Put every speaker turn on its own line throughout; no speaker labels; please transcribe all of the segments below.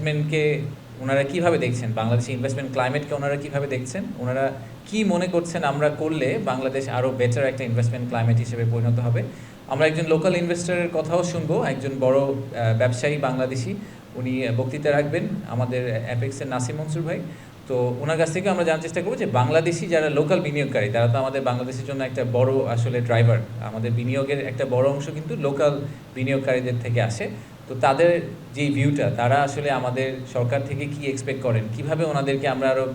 ইনভেস্টমেন্টকে ওনারা কীভাবে দেখছেন? বাংলাদেশে ইনভেস্টমেন্ট ক্লাইমেটকে ওনারা কীভাবে দেখছেন? ওনারা কি মনে করছেন আমরা করলে বাংলাদেশ আরও বেটার একটা ইনভেস্টমেন্ট ক্লাইমেট হিসেবে পরিণত হবে? আমরা একজন লোকাল ইনভেস্টরের কথাও শুনব। একজন বড় ব্যবসায়ী বাংলাদেশি, উনি বক্তৃতা রাখবেন আমাদের অ্যাপেক্সের নাসিম মনসুর ভাই। তো ওনার কাছ থেকে আমরা জানার চেষ্টা করব যে বাংলাদেশি যারা লোকাল বিনিয়োগকারী, তারা তো আমাদের বাংলাদেশের জন্য একটা বড় আসলে ড্রাইভার আমাদের বিনিয়োগের একটা বড় অংশ কিন্তু লোকাল বিনিয়োগকারীদের থেকে আসে। তো তাদের যে ভিউটা তারা আসলে আমাদের সরকার থেকে কি এক্সপেক্ট করেন? কীভাবে ওনাদেরকে আমরা আরও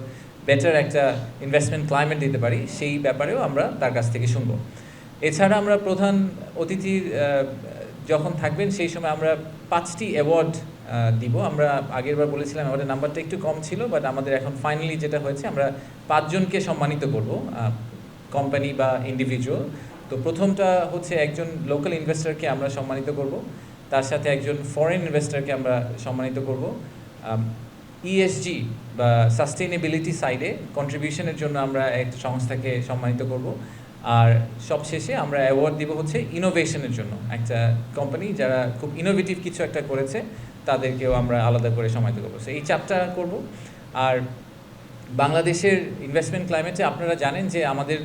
বেটার একটা ইনভেস্টমেন্ট ক্লাইমেট দিতে পারি? সেই ব্যাপারেও আমরা তার কাছ থেকে শুনব। এছাড়া আমরা প্রধান অতিথির যখন থাকবেন, সেই সময় আমরা পাঁচটি অ্যাওয়ার্ড দিব। আমরা আগেরবার বলেছিলাম, আমাদের নাম্বারটা একটু কম ছিল বাট আমাদের এখন ফাইনালি যেটা হয়েছে, আমরা পাঁচজনকে সম্মানিত করব কোম্পানি বা ইন্ডিভিজুয়াল তো প্রথমটা হচ্ছে একজন লোকাল ইনভেস্টরকে আমরা সম্মানিত করব। তার সাথে একজন ফরেন ইনভেস্টরকে আমরা সম্মানিত করব। ইএসজি বা সাস্টেনেবিলিটি সাইডে কন্ট্রিবিউশনের জন্য আমরা এক সংস্থাকে সম্মানিত করব। আর সবশেষে আমরা অ্যাওয়ার্ড দিব হচ্ছে ইনোভেশনের জন্য। একটা কোম্পানি যারা খুব ইনোভেটিভ কিছু একটা করেছে, তাদেরকেও আমরা আলাদা করে সম্মানিত করব। এই চারটা করব। আর বাংলাদেশের ইনভেস্টমেন্ট ক্লাইমেটে আপনারা জানেন যে আমাদের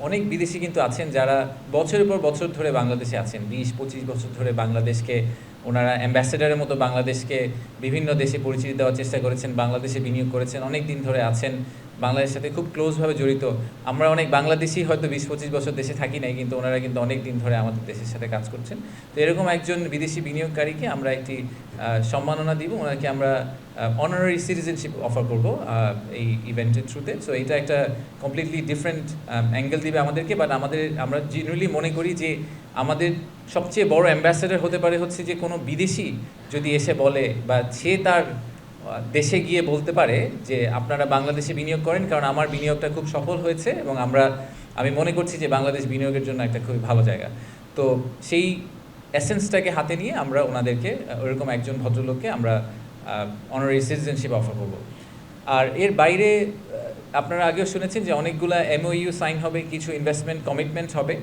অনেক বিদেশি কিন্তু আছেন যারা বছরের পর বছর ধরে বাংলাদেশে আছেন। বিশ, পঁচিশ বছর ধরে বাংলাদেশকে, ওনারা অ্যাম্বাসেডারের মতো বাংলাদেশকে বিভিন্ন দেশে পরিচিতি দেওয়ার চেষ্টা করেছেন, বাংলাদেশে বিনিয়োগ করেছেন, অনেক দিন ধরে আছেন। বাংলাদেশের সাথে খুব ক্লোজভাবে জড়িত। আমরা অনেক বাংলাদেশি হয়তো বিশ, পঁচিশ বছর দেশে থাকি নাই, কিন্তু ওনারা কিন্তু অনেক দিন ধরে আমাদের দেশের সাথে কাজ করছেন। তো এরকম একজন বিদেশি বিনিয়োগকারীকে আমরা একটি সম্মাননা দিব। ওনাকে আমরা অনারারি সিটিজেনশিপ অফার করব এই ইভেন্টের থ্রুতে সো এটা একটা কমপ্লিটলি ডিফারেন্ট অ্যাঙ্গেল দিবে আমাদেরকে। বাট আমাদের, আমরা জেনারেলি মনে করি যে আমাদের সবচেয়ে বড় অ্যাম্বাসেডার হতে পারে হচ্ছে যে কোনো বিদেশি যদি এসে বলে বা সে তার দেশে গিয়ে বলতে পারে যে আপনারা বাংলাদেশে বিনিয়োগ করেন, কারণ আমার বিনিয়োগটা খুব সফল হয়েছে এবং আমরা, আমি মনে করছি যে বাংলাদেশ বিনিয়োগের জন্য একটা খুবই ভালো জায়গা। তো সেই এসেন্সটাকে হাতে নিয়ে আমরা ওনাদেরকে ওরকম একজন ভদ্রলোককে আমরা অনারি সিটিজেনশিপ অফার করব। আর এর বাইরে আপনারা আগেও শুনেছেন যে অনেকগুলা এমওইউ সাইন হবে, কিছু ইনভেস্টমেন্ট কমিটমেন্ট হবে।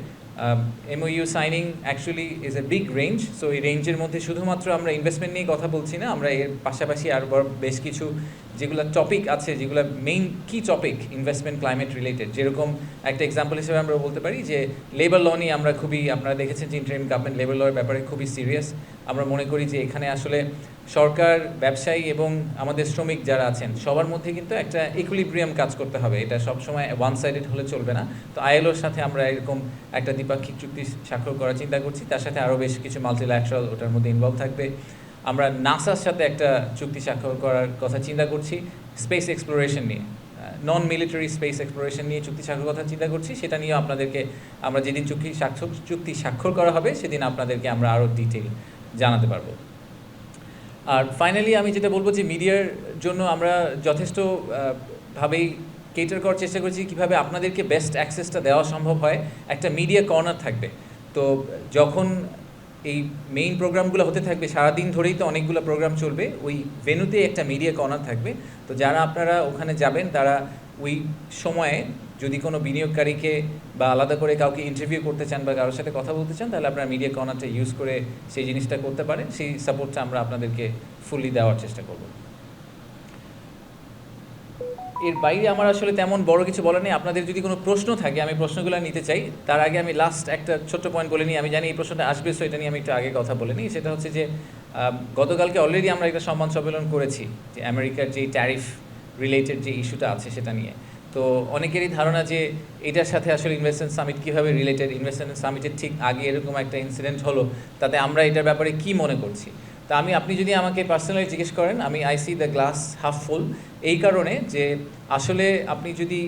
MOU signing actually is a big range so এই রেঞ্জের মধ্যে শুধুমাত্র আমরা ইনভেস্টমেন্ট নিয়ে কথা বলছি না, আমরা এর পাশাপাশি আর বেশ কিছু যেগুলো টপিক আছে, যেগুলো মেইন কি টপিক ইনভেস্টমেন্ট ক্লাইমেট রিলেটেড যেরকম একটা এক্সাম্পল হিসেবে আমরা বলতে পারি যে লেবার ল নিয়ে আমরা খুবই, আপনারা দেখেছেন যে ইন্টারিম গভর্নমেন্ট লেবার লয়ের ব্যাপারে খুবই সিরিয়াস আমরা মনে করি যে, এখানে আসলে সরকার, ব্যবসায়ী এবং আমাদের শ্রমিক যারা আছেন, সবার মধ্যে কিন্তু একটা ইকুইলিব্রিয়াম কাজ করতে হবে। এটা সবসময় ওয়ান সাইডেড হলে চলবে না। তো আইএলওর সাথে আমরা এরকম একটা দ্বিপাক্ষিক চুক্তি স্বাক্ষর করার চিন্তা করছি। তার সাথে আরও বেশ কিছু মাল্টিল্যাটারাল ওটার মধ্যে ইনভলভ থাকবে। আমরা নাসার সাথে একটা চুক্তি স্বাক্ষর করার কথা চিন্তা করছি। স্পেস এক্সপ্লোরেশন নিয়ে। নন মিলিটারি স্পেস এক্সপ্লোরেশন নিয়ে চুক্তি স্বাক্ষর কথা চিন্তা করছি। সেটা নিয়ে আপনাদেরকে আমরা যেদিন চুক্তি স্বাক্ষর চুক্তি স্বাক্ষর করা হবে, সেদিন আপনাদেরকে আমরা আরও ডিটেল জানাতে পারব। আর ফাইনালি আমি যেটা বলব যে মিডিয়ার জন্য আমরা যথেষ্ট ভাবেই কেটার করার চেষ্টা করছি কীভাবে আপনাদেরকে বেস্ট অ্যাক্সেসটা দেওয়া সম্ভব হয়। একটা মিডিয়া কর্নার থাকবে। তো যখন এই মেইন প্রোগ্রামগুলো হতে থাকবে, সারাদিন ধরেই তো অনেকগুলো প্রোগ্রাম চলবে, ওই ভেনুতে একটা মিডিয়া কর্নার থাকবে। তো যারা আপনারা ওখানে যাবেন, তারা ওই সময়ে যদি কোনো বিনিয়োগকারীকে বা আলাদা করে কাউকে ইন্টারভিউ করতে চান বা কারোর সাথে কথা বলতে চান, তাহলে আপনারা মিডিয়া কর্নারটা ইউজ করে সেই জিনিসটা করতে পারেন। সেই সাপোর্টটা আমরা আপনাদেরকে ফুললি দেওয়ার চেষ্টা করব। এর বাইরে আমার আসলে তেমন বড় কিছু বলার নেই। আপনাদের যদি কোনো প্রশ্ন থাকে, আমি প্রশ্নগুলো নিতে চাই। তার আগে আমি লাস্ট একটা ছোট্ট পয়েন্ট বলে নিই। আমি জানি এই প্রশ্নটা আসবে সো এটা নিয়ে আমি একটু আগে কথা বলে নিই। সেটা হচ্ছে যে গতকালকে অলরেডি আমরা একটা সম্মান সম্মেলন করেছি যে আমেরিকার যে ট্যারিফ রিলেটেড যে ইস্যুটা আছে সেটা নিয়ে। তো অনেকেরই ধারণা যে এটার সাথে আসলে ইনভেস্টমেন্ট সামিট কীভাবে রিলেটেড ইনভেস্টমেন্ট সামিটের ঠিক আগে এরকম একটা ইনসিডেন্ট হলো, তাতে আমরা এটার ব্যাপারে কি মনে করছি? তা আমি, আপনি যদি আমাকে পার্সোনালি জিজ্ঞেস করেন, আমি I see the glass half full এই কারণে যে আসলে আপনি যদি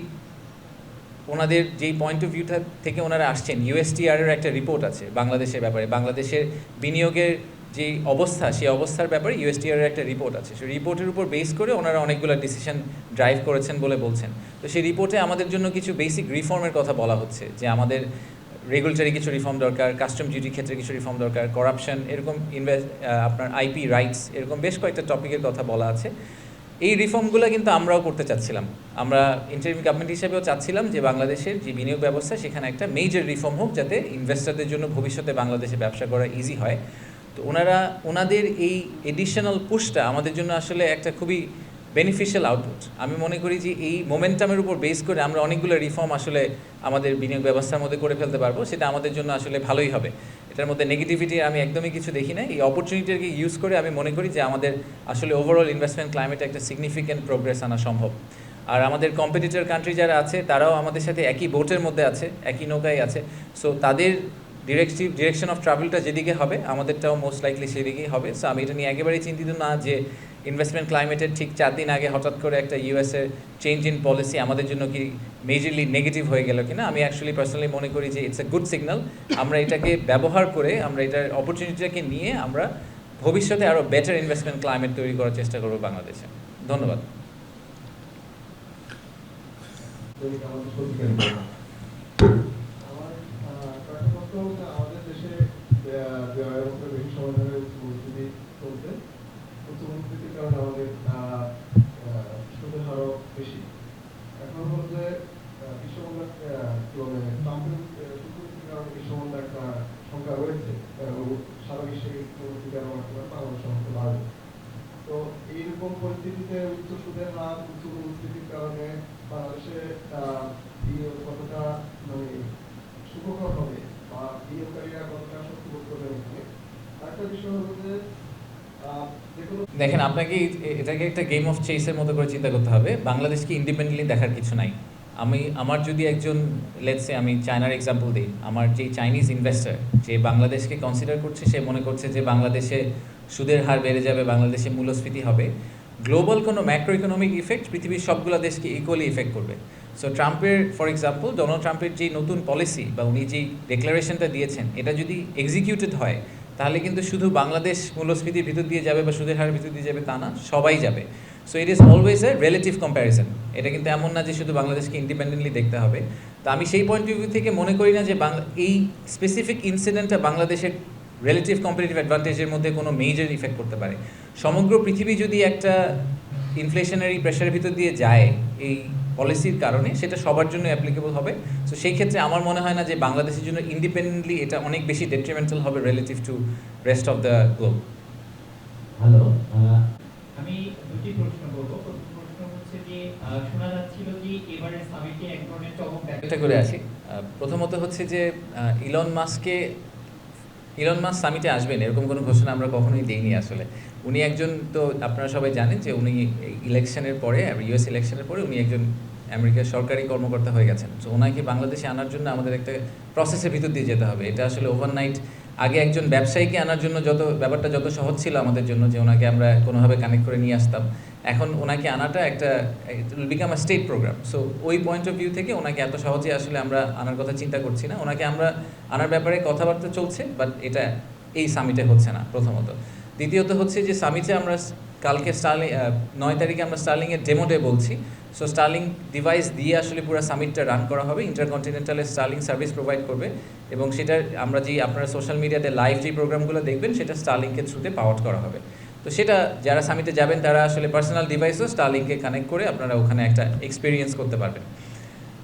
ওনাদের যেই পয়েন্ট অফ ভিউটা থেকে ওনারা আসছেন ইউএসটিআর এর একটা রিপোর্ট আছে বাংলাদেশের ব্যাপারে, বাংলাদেশের বিনিয়োগের যে অবস্থা, সেই অবস্থার ব্যাপারে ইউএসটিআরের একটা রিপোর্ট আছে। সেই রিপোর্টের উপর বেস করে ওনারা অনেকগুলো ডিসিশন ড্রাইভ করেছেন বলে বলছেন। তো সেই রিপোর্টে আমাদের জন্য কিছু বেসিক রিফর্মের কথা বলা হচ্ছে, যে আমাদের রেগুলেটরি কিছু রিফর্ম দরকার কাস্টম ডিউটির ক্ষেত্রে কিছু রিফর্ম দরকার করাপশন এরকম ইনভেস্ট আপনার আইপি রাইটস এরকম বেশ কয়েকটা টপিকের কথা বলা আছে। এই রিফর্মগুলো কিন্তু আমরাও করতে চাচ্ছিলাম। আমরা ইন্টারিম গভর্নমেন্ট হিসেবেও চাচ্ছিলাম যে বাংলাদেশের যে বিনিয়োগ ব্যবস্থা, সেখানে একটা মেজর রিফর্ম হোক, যাতে ইনভেস্টরদের জন্য ভবিষ্যতে বাংলাদেশে ব্যবসা করা ইজি হয়। তো ওনারা, ওনাদের এই এডিশনাল পুশটা আমাদের জন্য আসলে একটা খুবই বেনিফিশিয়াল আউটপুট আমি মনে করি যে এই মোমেন্টামের উপর বেস করে আমরা অনেকগুলো রিফর্ম আসলে আমাদের বিনিয়োগ ব্যবস্থার মধ্যে করে ফেলতে পারব, সেটা আমাদের জন্য আসলে ভালোই হবে। এটার মধ্যে নেগেটিভিটি আমি একদমই কিছু দেখি না এই অপরচুনিটিকে ইউজ করে আমি মনে করি যে আমাদের আসলে ওভারঅল ইনভেস্টমেন্ট ক্লাইমেটে একটা সিগনিফিক্যান্ট প্রোগ্রেস আনা সম্ভব। আর আমাদের কম্পিটিটর কান্ট্রি যারা আছে, তারাও আমাদের সাথে একই বোটের মধ্যে আছে, একই নৌকায় আছে। সো তাদের ডিরেকটিভ ডিরেকশন অফ ট্রাভেলটা যেদিকে হবে, আমাদেরটাও মোস্ট লাইকলি সেদিকেই হবে। সো আমি এটা নিয়ে একেবারেই চিন্তিত না যে ইনভেস্টমেন্ট ক্লাইমেটের ঠিক চার দিন আগে হঠাৎ করে একটা ইউএসের চেঞ্জ ইন পলিসি আমাদের জন্য কি মেজরলি নেগেটিভ হয়ে গেল কিনা, আমি অ্যাকচুয়ালি পার্সোনালি মনে করি যে ইটস এ গুড সিগন্যাল আমরা এটাকে ব্যবহার করে, আমরা এটার অপরচুনিটিটাকে নিয়ে আমরা ভবিষ্যতে আরও বেটার ইনভেস্টমেন্ট ক্লাইমেট তৈরি করার চেষ্টা করব বাংলাদেশে। ধন্যবাদ
আমাদের সত্যিকার আমার আহ, কয়েকটা প্রশ্ন হচ্ছে আমাদের দেশে ব্যয়ের উপরে বেশি ধরে উচ্চমূল্যবৃদ্ধি চলছে কারণে আমাদের সুদের হারও বেশি। এখন হচ্ছে আহ, বিশ্বমূল্যের কি সংখ্যা রয়েছে সারা বিশ্বে কারণে একটা বাংলাদেশের মধ্যে বাড়বে। তো এইরকম পরিস্থিতিতে উচ্চ সুদের হার উচ্চ মূল্যস্ফীতির কারণে বাংলাদেশে কতটা মানে সুখকর হবে। বা কতটা আরেকটা বিষয় হলো যে
দেখেন, আপনাকে এটাকে একটা গেম অফ চেসের মতো করে চিন্তা করতে হবে। বাংলাদেশকে ইন্ডিপেন্ডেন্টলি দেখার কিছু নাই। আমি, আমার যদি একজন লেটসে আমি চায়নার এক্সাম্পল দিই, আমার যে চাইনিজ ইনভেস্টার যে বাংলাদেশকে কনসিডার করছে, সে মনে করছে যে বাংলাদেশে সুদের হার বেড়ে যাবে, বাংলাদেশে মূল্যস্ফীতি হবে। গ্লোবাল কোনো ম্যাক্রো ইকোনমিক ইফেক্ট পৃথিবীর সবগুলো দেশকে ইকুয়ালি ইফেক্ট করবে। সো ট্রাম্পের ফর এক্সাম্পল ডোনাল্ড ট্রাম্পের যে নতুন পলিসি বা উনি যেই ডিক্লারেশনটা দিয়েছেন, এটা যদি এক্সিকিউটেড হয়, তাহলে কিন্তু শুধু বাংলাদেশ মূল্যস্ফীতির ভিতর দিয়ে যাবে বা সুদের হারের ভিতর দিয়ে যাবে তা না, সবাই যাবে। So it is always a relative comparison এটা কিন্তু এমন না যে শুধু বাংলাদেশকে ইন্ডিপেন্ডেন্টলি দেখতে হবে। তো আমি সেই পয়েন্ট অফ ভিউ থেকে মনে করি না যে বাংলা এই স্পেসিফিক ইনসিডেন্টটা বাংলাদেশের রিলেটিভ কম্পিটিটিভ অ্যাডভান্টেজের মধ্যে কোনো মেজর ইফেক্ট করতে পারে। সমগ্র পৃথিবী যদি একটা ইনফ্লেশনারি প্রেশারের ভিতর দিয়ে যায়, এই পলিসির কারণে সেটা সবার জন্য অ্যাপ্লিকেবল হবে। সো সেই ক্ষেত্রে আমার মনে হয় না যে বাংলাদেশের জন্য ইন্ডিপেন্ডেন্টলি এটা অনেক বেশি ডেট্রিমেন্টাল হবে relative to rest of the globe
hello আমি দুটি প্রশ্ন করব। প্রথম প্রশ্ন হচ্ছে যে শোনা যাচ্ছিল যে এবারের সামিটে এক ধরনের চমক দেখা
একটা করে আসি। প্রথমত হচ্ছে যে ইলন মাস্ককে ইলন মাস্ক সামিটে আসবেন এরকম কোনো ঘোষণা আমরা কখনোই দেইনি আসলে। উনি একজন তো আপনারা সবাই জানেন যে উনি ইলেকশনের পরে ইউএস ইলেকশনের পরে উনি একজন আমেরিকার সরকারি কর্মকর্তা হয়ে গেছেন। তো ওনাকে বাংলাদেশে আনার জন্য আমাদের একটা প্রসেসের ভিতর দিয়ে যেতে হবে। এটা আসলে ওভারনাইট আগে একজন ব্যবসায়ীকে আনার জন্য যত, ব্যাপারটা যত সহজ ছিল আমাদের জন্য যে ওনাকে আমরা কোনোভাবে কানেক্ট করে নিয়ে আসতাম, এখন ওনাকে আনাটা একটা become a state program so ওই পয়েন্ট অফ ভিউ থেকে ওনাকে এত সহজে আসলে আমরা আনার কথা চিন্তা করছি না। ওনাকে আমরা আনার ব্যাপারে কথাবার্তা চলছে বাট এটা এই সামিটে হচ্ছে না প্রথমত। দ্বিতীয়ত হচ্ছে যে সামিটে আমরা কালকে স্টার্লিং নয় তারিখে আমরা স্টার্লিংয়ের ডেমো ডে বলছি। সো স্টার্লিং ডিভাইস দিয়ে আসলে পুরো সামিটটা রান করা হবে। ইন্টারকন্টিনেন্টালে স্টার্লিং সার্ভিস প্রোভাইড করবে। এবং সেটা আমরা যে আপনারা সোশ্যাল মিডিয়াতে লাইভ যে প্রোগ্রামগুলো দেখবেন, সেটা স্টার্লিংকে থ্রুতে পাওয়ার করা হবে। তো সেটা যারা সামিটে যাবেন, তারা আসলে পার্সোনাল ডিভাইসও স্টার্লিংকে কানেক্ট করে আপনারা ওখানে একটা এক্সপিরিয়েন্স করতে পারবেন।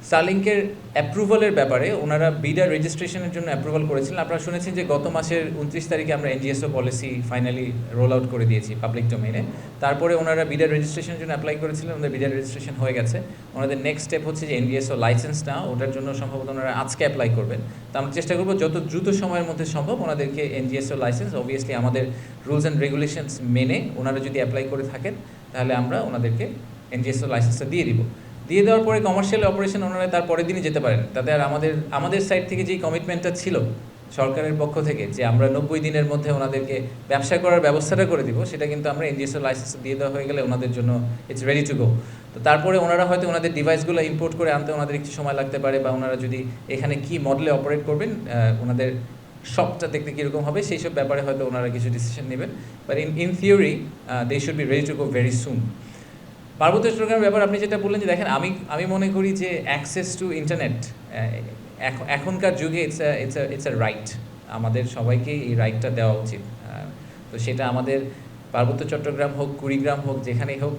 স্টারলিংকের অ্যাপ্রুভালের ব্যাপারে ওনারা বিডার রেজিস্ট্রেশনের জন্য অ্যাপ্রুভাল করেছিলেন। আপনারা শুনেছেন যে গত মাসের উনত্রিশ তারিখে আমরা NGSO policy finally roll out করে দিয়েছি পাবলিক ডোমেইনে তারপরে ওনারা বিডার রেজিস্ট্রেশনের জন্য অ্যাপ্লাই করেছিলেন, ওনাদের বিডার রেজিস্ট্রেশন হয়ে গেছে। ওনাদের নেক্সট স্টেপ হচ্ছে যে এনজিএসও লাইসেন্স নেওয়া ওটার জন্য সম্ভবত ওনারা আজকে অ্যাপ্লাই করবেন। তো আমরা চেষ্টা করব যত দ্রুত সময়ের মধ্যে সম্ভব ওনাদেরকে এনজিএসও লাইসেন্স অবভিয়াসলি আমাদের রুলস অ্যান্ড রেগুলেশনস মেনে ওনারা যদি অ্যাপ্লাই করে থাকেন, তাহলে আমরা ওনাদেরকে এনজিএসও লাইসেন্সটা দিয়ে দিব। দিয়ে দেওয়ার পরে কমার্শিয়াল অপারেশন ওনারা তার পরের দিনই যেতে পারেন। তাতে আর আমাদের আমাদের সাইড থেকে যেই কমিটমেন্টটা ছিল সরকারের পক্ষ থেকে, যে আমরা নব্বই দিনের মধ্যে ওনাদেরকে ব্যবসা করার ব্যবস্থাটা করে দিব, সেটা কিন্তু আমরা এনজিএসও লাইসেন্স দিয়ে দেওয়া হয়ে গেলে ওনাদের জন্য ইটস রেডি টু গো তো তারপরে ওনারা হয়তো ওনাদের ডিভাইসগুলো ইম্পোর্ট করে আনতে ওনাদের একটু সময় লাগতে পারে, বা ওনারা যদি এখানে কি মডেলে অপারেট করবেন ওনাদের শপটা দেখতে কীরকম হবে, সেই সব ব্যাপারে হয়তো ওনারা কিছু ডিসিশন নেবেন। But in in theory they should be ready to go very soon পার্বত্য চট্টগ্রামের ব্যাপার আপনি যেটা বললেন যে দেখেন, আমি আমি মনে করি যে অ্যাক্সেস টু ইন্টারনেট এখনকার যুগে it's it's it's a right আমাদের সবাইকেই এই রাইটটা দেওয়া উচিত। তো সেটা আমাদের পার্বত্য চট্টগ্রাম হোক, কুড়িগ্রাম হোক, যেখানেই হোক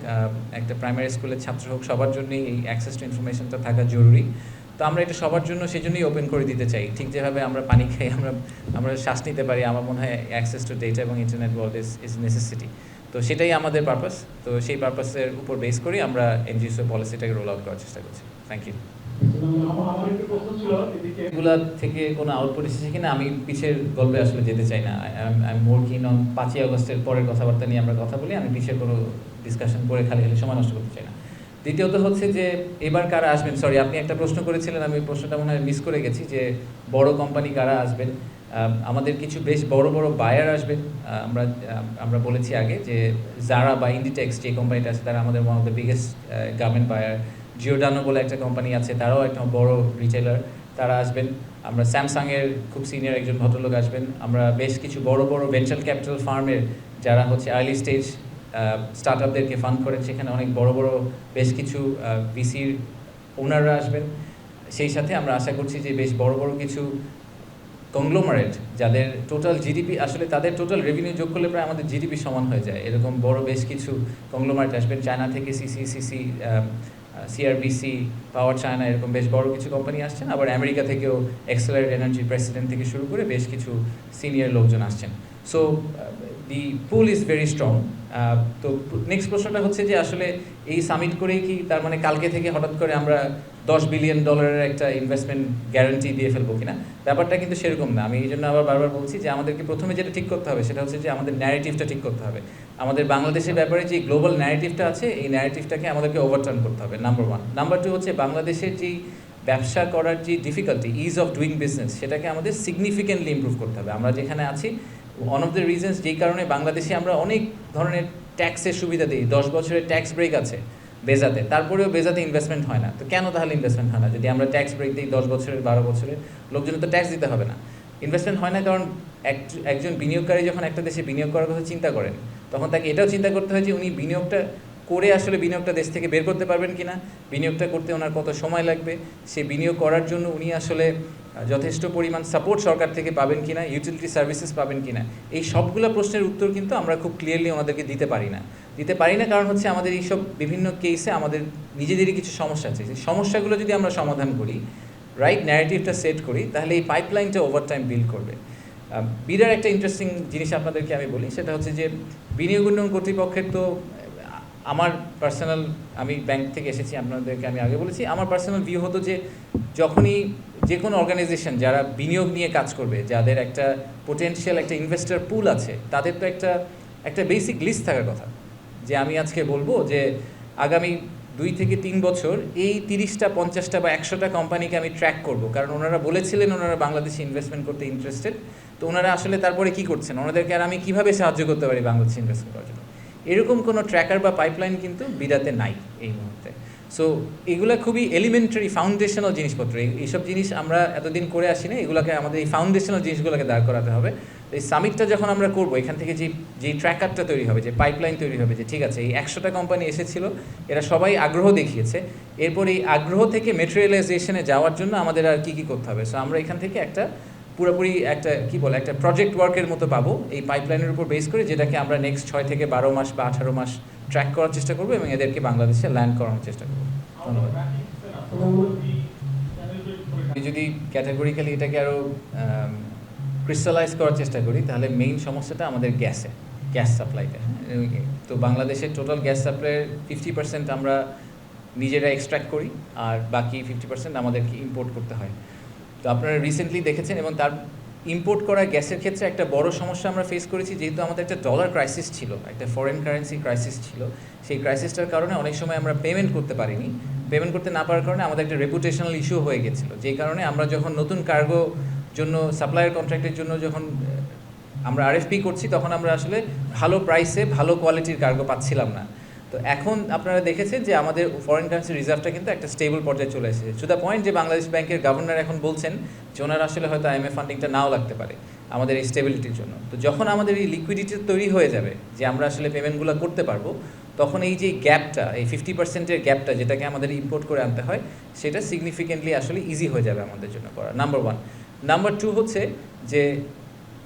একটা প্রাইমারি স্কুলের ছাত্র হোক, সবার জন্যই এই অ্যাক্সেস টু ইনফরমেশনটা থাকা জরুরি। তো আমরা এটা সবার জন্য সেই জন্যই ওপেন করে দিতে চাই। ঠিক যেভাবে আমরা পানি খাই, আমরা আমরা শ্বাস নিতে পারি, আমার মনে হয় অ্যাক্সেস টু ডেটা এবং internet world is is necessity তো সেটাই আমাদের পারপাস তো সেই পারপাসের উপর বেস করে আমরা এনজিওসি পলিসিটাকে রোল আউট করার চেষ্টা করছি। থ্যাংক ইউ এগুলা থেকে কোনো আউটপুট এসেছে কিনা আমি পিছের গল্পে আসলে যেতে চাই না। আই মোর কিন অন পাঁচই আগস্টের পরের কথাবার্তা নিয়ে আমরা কথা বলি আমি পিছের কোনো ডিসকাশন করে খালি খালি সময় নষ্ট করতে চাই না। দ্বিতীয়ত হচ্ছে যে এবার কারা আসবেন? সরি আপনি একটা প্রশ্ন করেছিলেন আমি প্রশ্নটা মনে হয় মিস করে গেছি যে বড় কোম্পানি কারা আসবেন? আম, আমাদের কিছু বেশ বড় বড় বায়ার আসবেন আহ, আমরা আমরা বলেছি আগে যে জারা বা ইন্ডিটেক্স যে কোম্পানিটা আছে তারা আমাদের one of the biggest garment buyer Giordano বলে একটা কোম্পানি আছে তারাও একটা বড় রিটেলার তারা আসবেন। আমরা স্যামসাংয়ের খুব সিনিয়র একজন ভদ্রলোক আসবেন। আমরা বেশ কিছু বড় বড় ভেঞ্চার ক্যাপিটাল ফার্মের যারা হচ্ছে আর্লি স্টেজ স্টার্ট আপদেরকে ফান্ড করেন সেখানে অনেক বড় বড় বেশ কিছু ভিসির ওনাররা আসবেন। সেই সাথে আমরা আশা করছি যে বেশ বড় বড় কিছু কংগ্লোমারেট যাদের টোটাল জিডিপি আসলে তাদের টোটাল রেভিনিউ যোগ করলে প্রায় আমাদের জিডিপি সমান হয়ে যায়। এরকম বড় বেশ কিছু কংগ্লোমারেট আসবেন চায়না থেকে CC CC CRBC power China এরকম বেশ বড় কিছু কোম্পানি আসছেন। আবার আমেরিকা থেকেও এক্সেলারেট এনার্জি প্রেসিডেন্ট থেকে শুরু করে বেশ কিছু সিনিয়র লোকজন আসছেন। So the pool is very strong তো নেক্সট প্রশ্নটা হচ্ছে যে আসলে এই সামিট করেই কি তার মানে কালকে থেকে হঠাৎ করে আমরা দশ বিলিয়ন ডলারের একটা ইনভেস্টমেন্ট গ্যারান্টি দিয়ে ফেলব কিনা? ব্যাপারটা কিন্তু সেরকম না। আমি এই জন্য আবার বারবার বলছি যে আমাদেরকে প্রথমে যেটা ঠিক করতে হবে, সেটা হচ্ছে যে আমাদের ন্যারেটিভটা ঠিক করতে হবে। আমাদের বাংলাদেশের ব্যাপারে যে গ্লোবাল ন্যারেটিভটা আছে, এই ন্যারেটিভটাকে আমাদেরকে ওভারটার্ন করতে হবে নাম্বার ওয়ান নাম্বার টু হচ্ছে বাংলাদেশের যেই ব্যবসা করার যে difficulty is of doing business সেটাকে আমাদের সিগনিফিকেন্টলি ইমপ্রুভ করতে হবে। আমরা যেখানে আছি ওয়ান অফ দ্য রিজনস যেই কারণে বাংলাদেশে আমরা অনেক ধরনের ট্যাক্সের সুবিধা দিই। দশ বছরের ট্যাক্স ব্রেক আছে। বেজাতে, তারপরেও বেজাতে ইনভেস্টমেন্ট হয় না। তো কেন তাহলে ইনভেস্টমেন্ট হয় না? যদি আমরা ট্যাক্স ব্রেক দিই দশ বছরের, বারো বছরের, লোকজনের তো ট্যাক্স দিতে হবে না। ইনভেস্টমেন্ট হয় না কারণ এক- একজন বিনিয়োগকারী যখন একটা দেশে বিনিয়োগ করার কথা চিন্তা করেন, তখন তাকে এটাও চিন্তা করতে হয় যে উনি বিনিয়োগটা করে আসলে বিনিয়োগটা দেশ থেকে বের করতে পারবেন কি না বিনিয়োগটা করতে ওনার কত সময় লাগবে, সে বিনিয়োগ করার জন্য উনি আসলে যথেষ্ট পরিমাণ সাপোর্ট সরকার থেকে পাবেন কিনা ইউটিলিটি সার্ভিসেস পাবেন কিনা, এই সবগুলো প্রশ্নের উত্তর কিন্তু আমরা খুব ক্লিয়ারলি ওনাদেরকে দিতে পারি না। দিতে পারি না কারণ হচ্ছে আমাদের এইসব বিভিন্ন কেসে আমাদের নিজেদেরই কিছু সমস্যা আছে। সেই সমস্যাগুলো যদি আমরা সমাধান করি রাইট ন্যারেটিভটা সেট করি, তাহলে এই পাইপলাইনটা ওভার টাইম বিল্ড করবে। বিরাট একটা ইন্টারেস্টিং জিনিস আপনাদেরকে আমি বলি, সেটা হচ্ছে যে বিনিয়োগ উন্নয়ন কর্তৃপক্ষের তো আমার পার্সোনাল আমি ব্যাংক থেকে এসেছি, আপনাদেরকে আমি আগে বলেছি, আমার পার্সোনাল ভিউ হতো যে যখনই যে কোনো অর্গানাইজেশন যারা বিনিয়োগ নিয়ে কাজ করবে, যাদের একটা পোটেনশিয়াল একটা ইনভেস্টর পুল আছে, তাদের তো একটা একটা বেসিক লিস্ট থাকার কথা। যে আমি আজকে বলব যে আগামী দুই থেকে তিন বছর এই তিরিশটা, পঞ্চাশটা বা একশোটা কোম্পানিকে আমি ট্র্যাক করব। কারণ ওনারা বলেছিলেন ওনারা বাংলাদেশে ইনভেস্টমেন্ট করতে ইন্টারেস্টেড তো ওনারা আসলে তারপরে কি করছেন? ওনাদেরকে আর আমি কীভাবে সাহায্য করতে পারি বাংলাদেশে ইনভেস্টমেন্ট করার জন্য? এরকম কোনো ট্র্যাকার বা পাইপলাইন কিন্তু বিদাতে নাই এই মুহূর্তে। সো এগুলো খুবই এলিমেন্টারি ফাউন্ডেশনাল জিনিসপত্র। এই- এইসব জিনিস আমরা এতদিন করে আসি না এগুলোকে আমাদের এই ফাউন্ডেশনাল জিনিসগুলোকে দাঁড় করাতে হবে। এই সামিটটা যখন আমরা করব, এখান থেকে যে যে ট্র্যাকারটা তৈরি হবে, যে পাইপলাইন তৈরি হবে, যে ঠিক আছে, এই একশোটা কোম্পানি এসেছিল, এরা সবাই আগ্রহ দেখিয়েছে। এরপর এই আগ্রহ থেকে মেটেরিয়ালাইজেশনে যাওয়ার জন্য আমাদের আর কি কী করতে হবে? সো আমরা এখান থেকে একটা পুরোপুরি একটা, কি বলে, একটা প্রজেক্ট ওয়ার্কের মতো পাবো এই পাইপলাইনের উপর বেস করে, যেটাকে আমরা নেক্সট ছয় থেকে বারো মাস বা আঠারো মাস ট্র্যাক করার চেষ্টা করব এবং এদেরকে বাংলাদেশে ল্যান্ড করানোর চেষ্টা করব। ধন্যবাদ। যদি ক্যাটাগরিক্যালি এটাকে আরও ক্রিস্টালাইজ করার চেষ্টা করি, তাহলে মেইন সমস্যাটা আমাদের গ্যাসে গ্যাস সাপ্লাইতে তো বাংলাদেশের টোটাল গ্যাস সাপ্লাইয়ের ফিফটি পার্সেন্ট আমরা নিজেরা এক্সট্র্যাক্ট করি, আর বাকি ফিফটি পার্সেন্ট আমাদেরকে ইম্পোর্ট করতে হয়। তো আপনারা রিসেন্টলি দেখেছেন এবং তার ইম্পোর্ট করা গ্যাসের ক্ষেত্রে একটা বড় সমস্যা আমরা ফেস করেছি, যেহেতু আমাদের একটা ডলার ক্রাইসিস ছিল, একটা ফরেন কারেন্সি ক্রাইসিস ছিল, সেই ক্রাইসিসটার কারণে অনেক সময় আমরা পেমেন্ট করতে পারিনি। পেমেন্ট করতে না পারার কারণে আমাদের একটা রেপুটেশনাল ইস্যু হয়ে গেছিল যেই কারণে আমরা যখন নতুন কার্গো জন্য সাপ্লায়ার কন্ট্রাক্টের জন্য যখন, আমরা আরএফপি করছি, তখন আমরা আসলে ভালো প্রাইসে ভালো কোয়ালিটির কার্গো পাচ্ছিলাম না। তো এখন আপনারা দেখেছেন যে আমাদের ফরেন কারেন্সি রিজার্ভটা কিন্তু একটা স্টেবল পর্যায়ে চলে এসেছে। দ্য পয়েন্ট যে বাংলাদেশ ব্যাংকের গভর্নর এখন বলছেন যে ওনার আসলে হয়তো আইএমএফ ফান্ডিংটা নাও লাগতে পারে আমাদের এই স্টেবিলিটির জন্য। তো যখন আমাদের এই লিকুইডিটি তৈরি হয়ে যাবে, যে আমরা আসলে পেমেন্টগুলো করতে পারব, তখন এই যে গ্যাপটা এই ফিফটি পার্সেন্টের গ্যাপটা যেটাকে আমাদের ইম্পোর্ট করে আনতে হয়, সেটা সিগনিফিকেন্টলি আসলে ইজি হয়ে যাবে আমাদের জন্য করা। নাম্বার ওয়ান নাম্বার টু হচ্ছে যে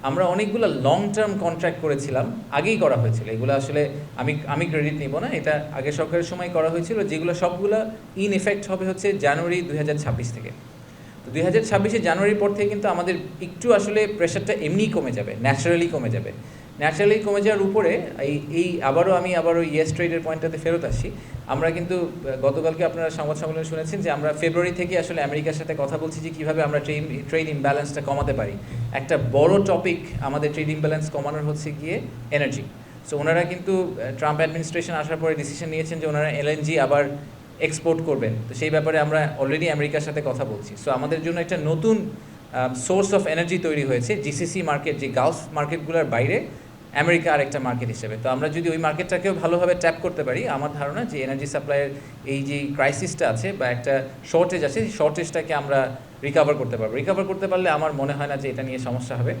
আমরা অনেকগুলো লং টার্ম কন্ট্রাক্ট করেছিলাম, আগেই করা হয়েছিল। এগুলো আসলে আমি আমি ক্রেডিট নিব না, এটা আগে সরকারের সময় করা হয়েছিল, যেগুলো সবগুলো ইন এফেক্ট হবে হচ্ছে জানুয়ারি দুই হাজার ছাব্বিশ থেকে। তো দুই হাজার ছাব্বিশে জানুয়ারির পর থেকে কিন্তু আমাদের একটু আসলে প্রেশারটা এমনিই কমে যাবে ন্যাচারালি কমে যাবে। ন্যাচারালি কমে যাওয়ার উপরে, এই এই আবারও আমি আবারও ইয়েস ট্রেডের পয়েন্টটাতে ফেরত আসি। আমরা কিন্তু গতকালকে আপনারা সংবাদ সম্মেলনে শুনেছেন যে আমরা ফেব্রুয়ারি থেকে আসলে আমেরিকার সাথে কথা বলছি যে কীভাবে আমরা ট্রেড ট্রেড ইমব্যালেন্সটা কমাতে পারি। একটা বড় টপিক আমাদের ট্রেড ইমব্যালেন্স কমানোর হচ্ছে গিয়ে এনার্জি সো ওনারা কিন্তু ট্রাম্প অ্যাডমিনিস্ট্রেশন আসার পরে ডিসিশন নিয়েছেন যে ওনারা এলএনজি আবার এক্সপোর্ট করবেন। তো সেই ব্যাপারে আমরা অলরেডি আমেরিকার সাথে কথা বলছি। সো আমাদের জন্য একটা নতুন সোর্স অফ এনার্জি তৈরি হয়েছে। জিসিসি মার্কেট যে গালফ মার্কেটগুলোর বাইরে আমেরিকা আরেকটা মার্কেট হিসেবে। তো আমরা যদি ওই মার্কেটটাকেও ভালোভাবে ট্যাপ করতে পারি, আমার ধারণা যে এনার্জি সাপ্লাইয়ের এই যে ক্রাইসিসটা আছে বা একটা শর্টেজ আছে, সেই শর্টেজটাকে আমরা রিকভার করতে পারব। রিকভার করতে পারলে আমার মনে হয় না যে এটা নিয়ে সমস্যা হবে।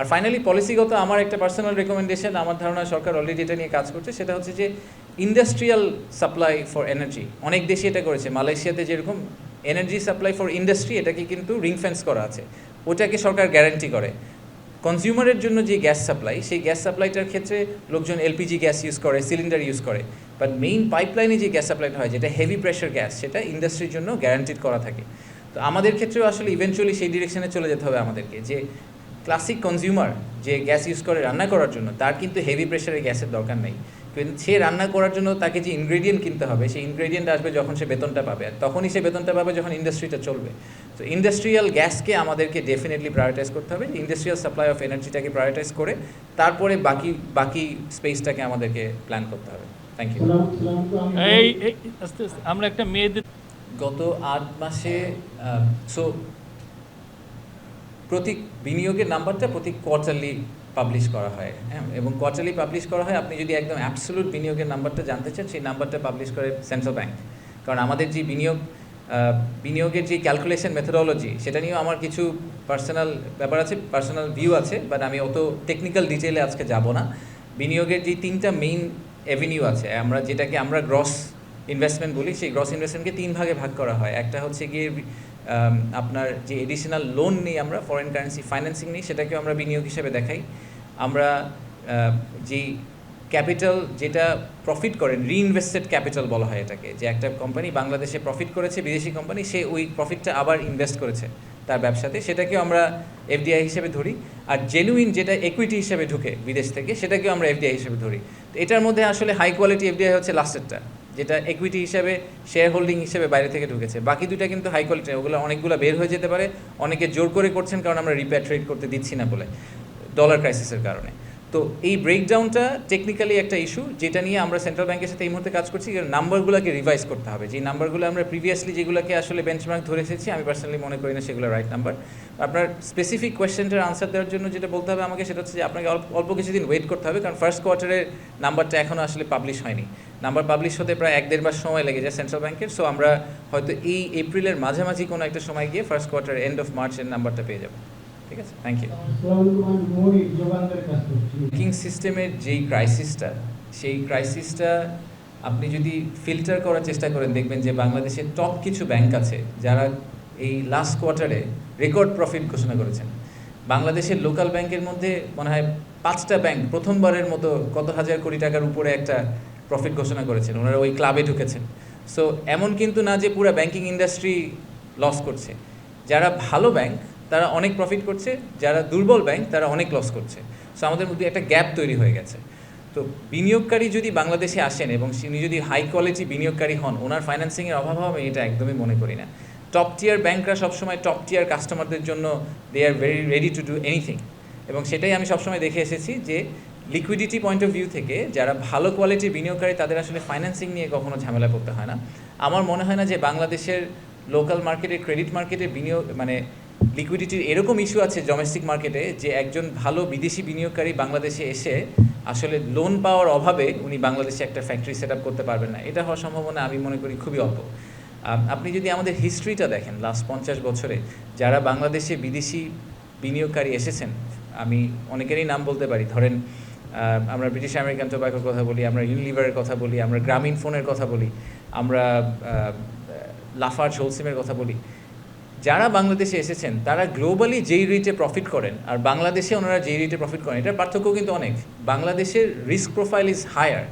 আর ফাইনালি পলিসিগত আমার একটা পার্সোনাল রেকমেন্ডেশন আমার ধারণা সরকার অলরেডি এটা নিয়ে কাজ করছে, সেটা হচ্ছে যে ইন্ডাস্ট্রিয়াল সাপ্লাই ফর এনার্জি অনেক দেশে এটা করেছে। মালয়েশিয়াতে যেরকম এনার্জি সাপ্লাই ফর ইন্ডাস্ট্রি এটাকে কিন্তু রিংফেন্স করা আছে। ওটাকে সরকার গ্যারান্টি করে। কনজিউমারের জন্য যে গ্যাস সাপ্লাই সেই গ্যাস সাপ্লাইটার ক্ষেত্রে লোকজন এলপিজি গ্যাস ইউজ করে সিলিন্ডার ইউজ করে। বাট মেইন পাইপলাইনে যে গ্যাস সাপ্লাইটা হয়, যেটা হেভি প্রেশার গ্যাস সেটা ইন্ডাস্ট্রির জন্য গ্যারান্টিড করা থাকে। তো আমাদের ক্ষেত্রেও আসলে ইভেনচুয়ালি সেই ডিরেকশনে চলে যেতে হবে আমাদেরকে, যে ক্লাসিক কনজিউমার যে গ্যাস ইউজ করে রান্না করার জন্য, তার কিন্তু হেভি প্রেশারের গ্যাসের দরকার নেই। কিন্তু সে রান্না করার জন্য তাকে যে ইনগ্রেডিয়েন্ট কিনতে হবে সেই ইনগ্রেডিয়েন্ট আসবে যখন সে বেতনটা পাবে। আর তখনই সে বেতনটা পাবে যখন ইন্ডাস্ট্রিটা চলবে। তো ইন্ডাস্ট্রিয়াল গ্যাসকে আমাদেরকে ডেফিনেটলি প্রায়োরিটাইজ করতে হবে। ইন্ডাস্ট্রিয়াল সাপ্লাই অফ এনার্জিটাকে প্রায়োরিটাইজ করে তারপরে বাকি বাকি স্পেসটাকে আমাদেরকে প্ল্যান করতে হবে। থ্যাংক ইউ
এই আস্তে আস্তে আমরা একটা মেয়েদের
গত আট মাসে সো প্রতি বিনিয়োগের নাম্বারটা প্রতি কোয়ার্টারলি পাবলিশ করা হয় হ্যাঁ? এবং কোয়ার্টারলি পাবলিশ করা হয়। আপনি যদি একদম অ্যাবসলুট বিনিয়োগের নাম্বারটা জানতে চান, সেই নাম্বারটা পাবলিশ করে সেন্ট্রাল ব্যাংক কারণ আমাদের যে বিনিয়োগ বিনিয়োগের যে ক্যালকুলেশন মেথোডোলজি সেটা নিয়েও আমার কিছু পার্সোনাল ব্যাপার আছে পার্সোনাল ভিউ আছে বাট আমি অত টেকনিক্যাল ডিটেলে আজকে যাব না। বিনিয়োগের যে তিনটা মেইন অ্যাভিনিউ আছে, আমরা যেটাকে আমরা গ্রস ইনভেস্টমেন্ট বলি, সেই গ্রস ইনভেস্টমেন্টকে তিন ভাগে ভাগ করা হয়। একটা হচ্ছে গিয়ে আপনার যে এডিশনাল লোন নিই আমরা ফরেন কারেন্সি ফাইন্যান্সিং নিই, সেটাকেও আমরা বিনিয়োগ হিসেবে দেখাই। আমরা যেই ক্যাপিটাল যেটা প্রফিট করেন রিইনভেস্টেড ক্যাপিটাল বলা হয় এটাকে, যে একটা কোম্পানি বাংলাদেশে প্রফিট করেছে, বিদেশি কোম্পানি সে ওই প্রফিটটা আবার ইনভেস্ট করেছে তার ব্যবসাতে। সেটাকেও আমরা এফডিআই হিসেবে ধরি। আর জেনুইন যেটা একুইটি হিসেবে ঢুকে বিদেশ থেকে, সেটাকেও আমরা এফডিআই হিসেবে ধরি। তো এটার মধ্যে আসলে হাই কোয়ালিটি এফডিআই হচ্ছে লাস্টেরটা যেটা একুইটি হিসেবে শেয়ার হোল্ডিং হিসেবে বাইরে থেকে ঢুকেছে। বাকি দুইটা কিন্তু হাই কোয়ালিটি ওগুলো অনেকগুলো বের হয়ে যেতে পারে। অনেকে জোর করে করছেন কারণ আমরা রিপ্যাট্রেট করতে দিচ্ছি না বলে ডলার ক্রাইসিসের কারণে। তো এই ব্রেকডাউনটা টেকনিক্যালি একটা ইস্যু যেটা নিয়ে আমরা সেন্ট্রাল ব্যাংকের সাথে এই মুহূর্তে কাজ করছি নাম্বারগুলোকে রিভাইজ করতে হবে। যে নাম্বারগুলো আমরা প্রিভিয়াসলি যেগুলোকে আসলে বেঞ্চমার্ক ধরে এসেছি, আমি পার্সোনালি মনে করি না সেগুলো রাইট নাম্বার আপনার স্পেসিফিক কোয়েশ্চেনটার আনসার দেওয়ার জন্য যেটা বলতে হবে আমাকে, সেটা হচ্ছে যে আপনাকে অল্প কিছুদিন ওয়েট করতে হবে, কারণ ফার্স্ট কোয়ার্টারের নাম্বারটা এখনও আসলে পাবলিশ হয়নি। নাম্বার পাবলিশ হতে প্রায় এক দেড় মাস সময় লেগে যায় সেন্ট্রাল ব্যাংকের সো আমরা হয়তো এই এপ্রিলের মাঝামাঝি কোনো একটা সময় গিয়ে ফার্স্ট কোয়ার্টার এন্ড অফ মার্চের নাম্বারটা পেয়ে যাব। ঠিক আছে? থ্যাংক ইউ ব্যাংকিং সিস্টেমের যেই ক্রাইসিসটা সেই ক্রাইসিসটা আপনি যদি ফিল্টার করার চেষ্টা করেন, দেখবেন যে বাংলাদেশের টপ কিছু ব্যাংক আছে যারা এই লাস্ট কোয়ার্টারে রেকর্ড প্রফিট ঘোষণা করেছেন। বাংলাদেশের লোকাল ব্যাংকের মধ্যে মনে হয় পাঁচটা ব্যাংক প্রথমবারের মতো কত হাজার কোটি টাকার উপরে একটা প্রফিট ঘোষণা করেছেন, ওনারা ওই ক্লাবে ঢুকেছেন। সো এমন কিন্তু না যে পুরো ব্যাংকিং ইন্ডাস্ট্রি লস করছে। যারা ভালো ব্যাংক তারা অনেক প্রফিট করছে, যারা দুর্বল ব্যাংক তারা অনেক লস করছে। সো আমাদের মধ্যে একটা গ্যাপ তৈরি হয়ে গেছে। তো, বিনিয়োগকারী যদি বাংলাদেশে আসেন এবং তিনি যদি হাই কোয়ালিটি বিনিয়োগকারী হন, ওনার ফাইন্যান্সিংয়ের অভাব হবে, এটা একদমই মনে করি না। টপ টিয়ার ব্যাংকরা সবসময় টপ টিয়ার কাস্টমারদের জন্য they are very ready to do anything এবং সেটাই আমি সবসময় দেখে এসেছি যে লিকুইডিটি পয়েন্ট অফ ভিউ থেকে যারা ভালো কোয়ালিটির বিনিয়োগকারী, তাদের আসলে ফাইন্যান্সিং নিয়ে কখনো ঝামেলা করতে হয় না। আমার মনে হয় না যে বাংলাদেশের লোকাল মার্কেটে ক্রেডিট মার্কেটে বিনিয়োগ মানে লিকুইডিটির এরকম ইস্যু আছে ডোমেস্টিক মার্কেটে যে একজন ভালো বিদেশি বিনিয়োগকারী বাংলাদেশে এসে আসলে লোন পাওয়ার অভাবে উনি বাংলাদেশে একটা ফ্যাক্টরি সেট করতে পারবেন না। এটা হওয়ার সম্ভাবনা আমি মনে করি খুবই অল্প। আপনি যদি আমাদের হিস্ট্রিটা দেখেন লাস্ট পঞ্চাশ বছরে, যারা বাংলাদেশে বিদেশি বিনিয়োগকারী এসেছেন, আমি অনেকেরই নাম বলতে পারি। ধরেন আমরা ব্রিটিশ আমেরিকান টোব্যাকোর কথা বলি, আমরা ইউনিলিভারের কথা বলি, আমরা গ্রামীণ ফোনের কথা বলি, আমরা লাফার হোলসিমের কথা বলি। যারা বাংলাদেশে এসেছেন, তারা গ্লোবালি যেই রেটে প্রফিট করেন, আর বাংলাদেশে ওনারা যেই রেটে প্রফিট করেন, এটার পার্থক্য কিন্তু অনেক। বাংলাদেশের রিস্ক প্রোফাইল ইজ হায়ার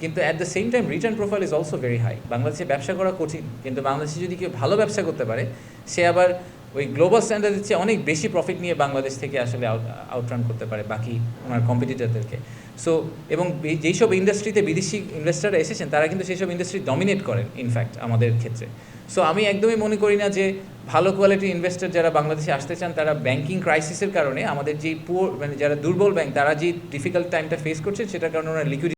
কিন্তু at the same time return profile is also very high বাংলাদেশে ব্যবসা করা কঠিন, কিন্তু বাংলাদেশে যদি কেউ ভালো ব্যবসা করতে পারে, সে আবার ওই গ্লোবাল স্ট্যান্ডার্ডের চেয়ে অনেক বেশি প্রফিট নিয়ে বাংলাদেশ থেকে আসলে আউটরান করতে পারে বাকি ওনার কম্পিটিটরদেরকে সো এবং যেই সব ইন্ডাস্ট্রিতে বিদেশি ইনভেস্টাররা এসেছেন, তারা কিন্তু সেই সব ইন্ডাস্ট্রি ডমিনেট করেন ইনফ্যাক্ট আমাদের ক্ষেত্রে। সো আমি একদমই মনে করি না যে ভালো কোয়ালিটির ইনভেস্টর যারা বাংলাদেশে আসতে চান, তারা ব্যাংকিং ক্রাইসিসের কারণে আমাদের যে পুয়ার মানে যারা দুর্বল ব্যাংক তারা যে ডিফিকাল্ট টাইমটা ফেস করছে সেটার কারণে ওনারা লিকুইড